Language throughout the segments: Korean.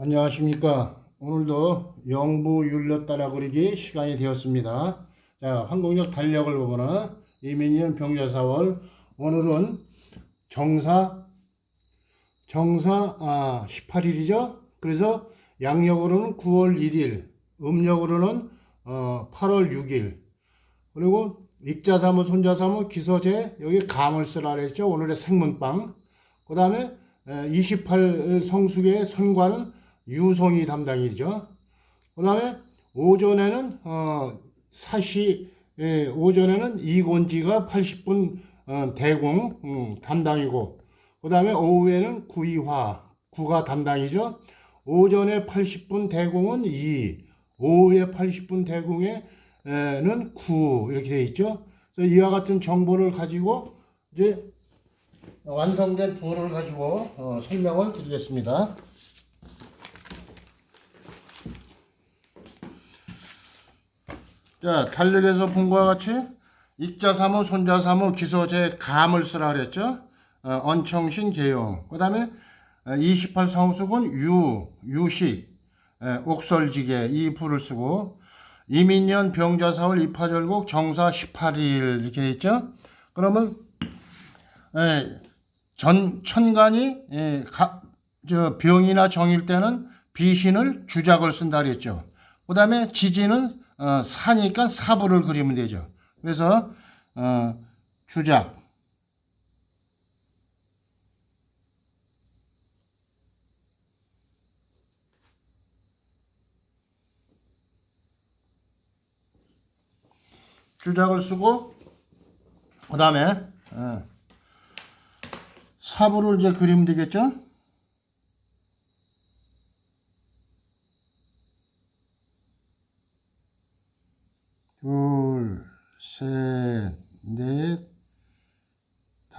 안녕하십니까. 오늘도 영부 율려 따라 그리기 시간이 되었습니다. 자, 항공력 달력을 보거나 이민년 병자 4월 오늘은 정사 정사 아 18일이죠. 그래서 양력으로는 9월 1일, 음력으로는 어 8월 6일. 그리고 익자사무, 손자사무, 기서제 여기 감을 쓰라 그랬죠. 오늘의 생문방. 그 다음에 28 성수기의 선관은 유성이 담당이죠. 그 다음에 오전에는 어, 사시 예, 오전에는 이곤지가 80분 어, 대공 음, 담당이고 그 다음에 오후에는 구이화 구가 담당이죠. 오전에 80분 대공은 2, 오후에 80분 대공에는 9 이렇게 되어 있죠. 그래서 이와 같은 정보를 가지고 이제 완성된 부호를 가지고 어, 설명을 드리겠습니다. 자, 달력에서 본 것과 같이 익자 사무, 손자 사무, 기소제, 감을 쓰라 그랬죠. 어, 언청신, 개용. 그 다음에 28 성수군 유, 유식, 에, 옥설지게 이 부를 쓰고 이민년 병자사월 입하절곡 정사 18일 이렇게 돼 있죠. 그러면 에, 전 천간이 에, 가, 저 병이나 정일 때는 비신을 주작을 쓴다 그랬죠. 그 다음에 지지는 어, 사니까 사부를 그리면 되죠. 그래서 어, 주작 주작을 쓰고 그 다음에 어, 사부를 이제 그리면 되겠죠. 둘, 셋, 넷,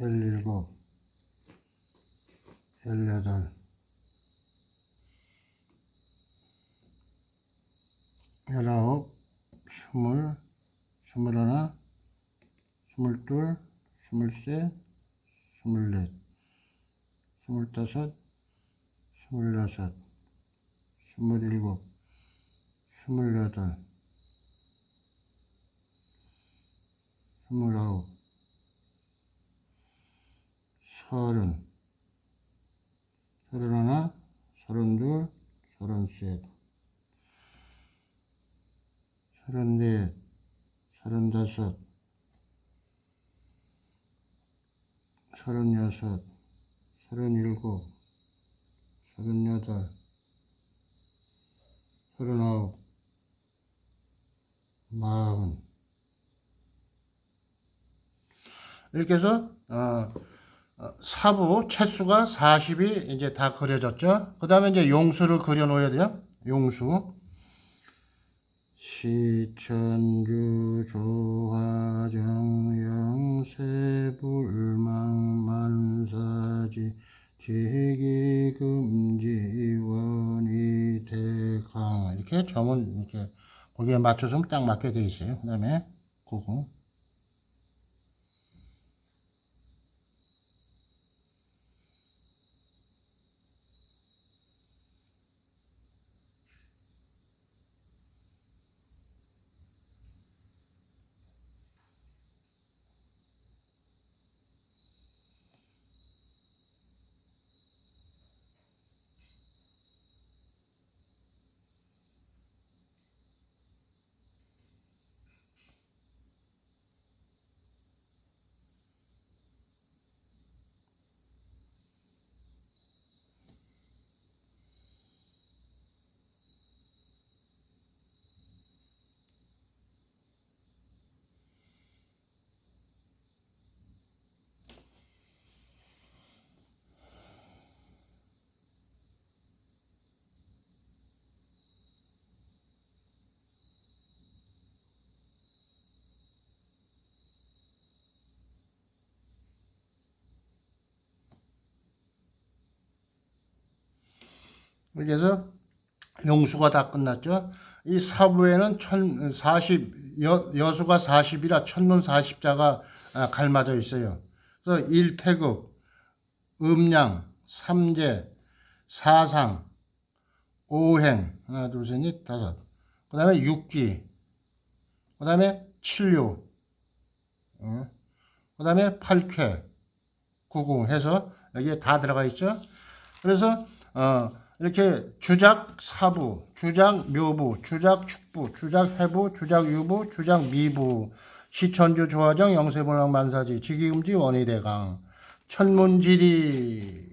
열일곱, 열여덟, 열아홉, 스물, 스물하나, 스물둘, 스물셋, 스물넷, 스물다섯, 스물여섯, 스물일곱, 스물여덟, 스물아홉, 서른, 서른하나, 서른둘, 서른셋, 서른넷, 서른다섯, 서른여섯, 서른일곱, 서른여덟, 서른아홉, 마흔. 이렇게 해서 어, 어, 사부 채수가 40이 이제 다 그려졌죠. 그 다음에 이제 용수를 그려 놓아야 돼요. 용수. 시천주 조화정 영세불망 만사지 지기금지 원이 대강 이렇게 점은 이렇게 거기에 맞춰서 딱 맞게 돼 있어요. 그 다음에 구구 해서 용수가 다 끝났죠. 이 사부에는 천, 40, 여, 여수가 40이라 천문 40자가 아, 갈맞아 있어요. 그래서 일태극, 음양, 삼재, 사상, 오행, 하나, 둘, 셋, 넷, 다섯. 그 다음에 육기, 그 다음에 칠류, 그 다음에 팔쾌, 구궁 해서 여기에 다 들어가 있죠. 그래서 어, 이렇게 주작 사부, 주작 묘부, 주작 축부, 주작 해부, 주작 유부, 주작 미부, 시천주 조화정 영세본랑 만사지 지기금지 원의대강 천문지리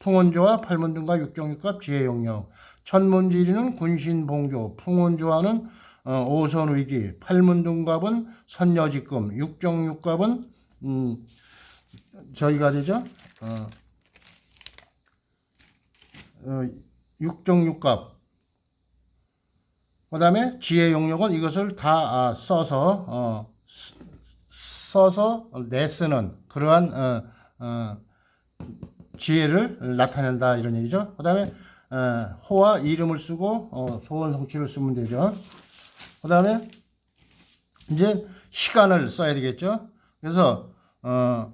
풍원조와 팔문등과 육정육갑 지혜용역. 천문지리는 군신봉조 풍원조화는 어, 오선위기 팔문등갑은 선여직금 육정육갑은 음, 저희가 되죠? 어, 어, 육정육갑 그 다음에 지혜 용역은 이것을 다 아, 써서 어, 쓰- 써서 내쓰는 그러한 어, 어, 지혜를 나타낸다 이런 얘기죠. 그 다음에 어, 호와 이름을 쓰고 어, 소원 성취를 쓰면 되죠. 그 다음에 이제 시간을 써야 되겠죠. 그래서 어,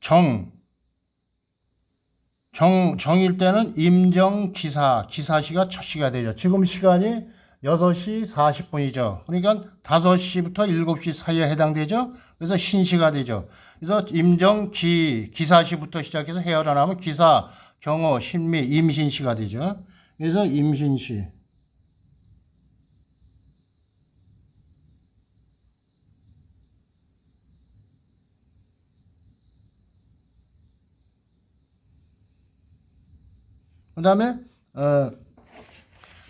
정 정, 정일 때는 임정 기사, 기사시가 첫 시가 되죠. 지금 시간이 6시 40분이죠. 그러니까 5시부터 7시 사이에 해당되죠. 그래서 신시가 되죠. 그래서 임정 기, 기사시부터 시작해서 해열을 하면 기사, 경어, 신미, 임신시가 되죠. 그래서 임신시. 그 다음에 어,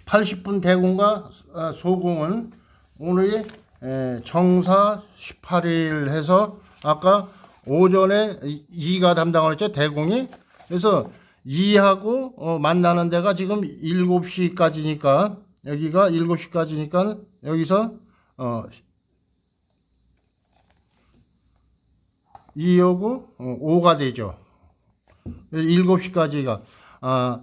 80분 대공과 어, 소공은 오늘이 에, 정사 18일 해서 아까 오전에 2가 담당을 했죠 대공이 그래서 2하고 어, 만나는 데가 지금 7시까지니까 여기가 7시까지니까 여기서 어, 2하고 어, 5가 되죠. 그래서 7시까지가 아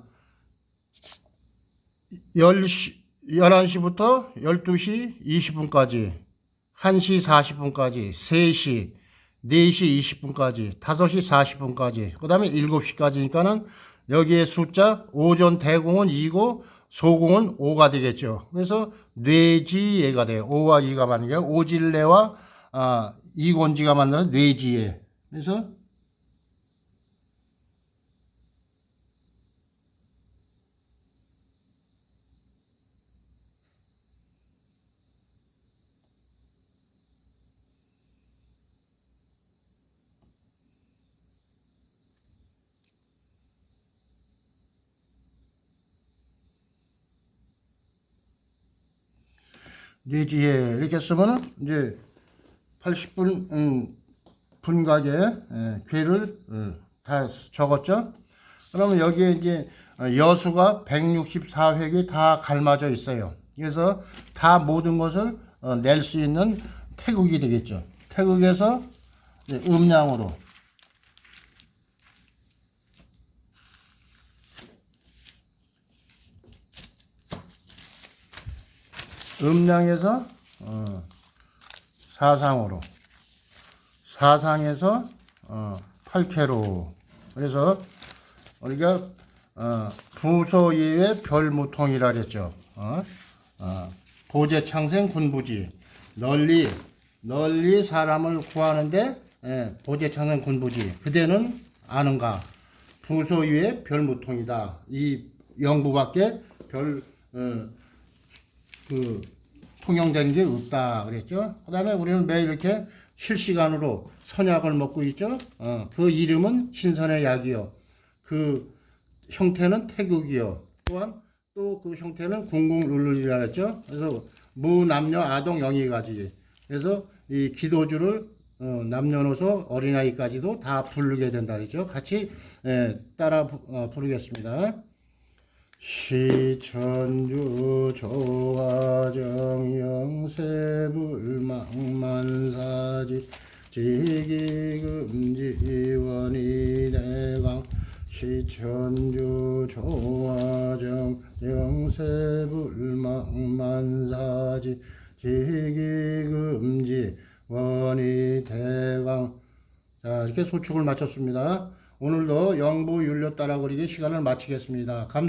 10시, 11시부터 12시 20분까지, 1시 40분까지, 3시, 4시 20분까지, 5시 40분까지, 그 다음에 7시까지니까는 여기에 숫자 오전 대공은 2고 소공은 5가 되겠죠. 그래서 뇌지예가 돼요. 5와 2가 맞는 게 오질레와 아, 이곤지가 만나는 뇌지예. 그래서 뇌지에 이렇게 쓰면은 이제 80분 음, 분각에 예, 괴를 음, 다 적었죠. 그러면 여기에 이제 어, 여수가 164획이 다 갈맞아 있어요. 그래서 다 모든 것을 어, 낼수 있는 태극이 되겠죠. 태극에서 이제 음량으로 음량에서 어, 사상으로 사상에서 어, 8캐로 그래서 우리가 어, 부소예의 별무통이라 그랬죠. 어? 어, 보제창생 군부지 널리 널리 사람을 구하는데 예, 보제창생 군부지 그대는 아는가 부소유의 별무통이다. 이 영부밖에 별 어, 그 통용되는 게 없다 그랬죠. 그다음에 우리는 매일 이렇게 실시간으로 선약을 먹고 있죠. 어, 그 이름은 신선의 약이요. 그 형태는 태극이요. 또한 또 그 형태는 공공 룰룰이라 했죠. 그래서 무 남녀 아동 영위까지. 그래서 이 기도주를 어, 남녀노소 어린아이까지도 다 부르게 된다 그랬죠. 같이 예, 따라 부- 어, 부르겠습니다. 시천주 조화정 영세불망만사지 지기금지원이 대강 시천주 조화정 영세불망만사지 지기금지 원희대강 자 이렇게 소축을 마쳤습니다. 오늘도 영부 윤료 따라 그리기 시간을 마치겠습니다. 감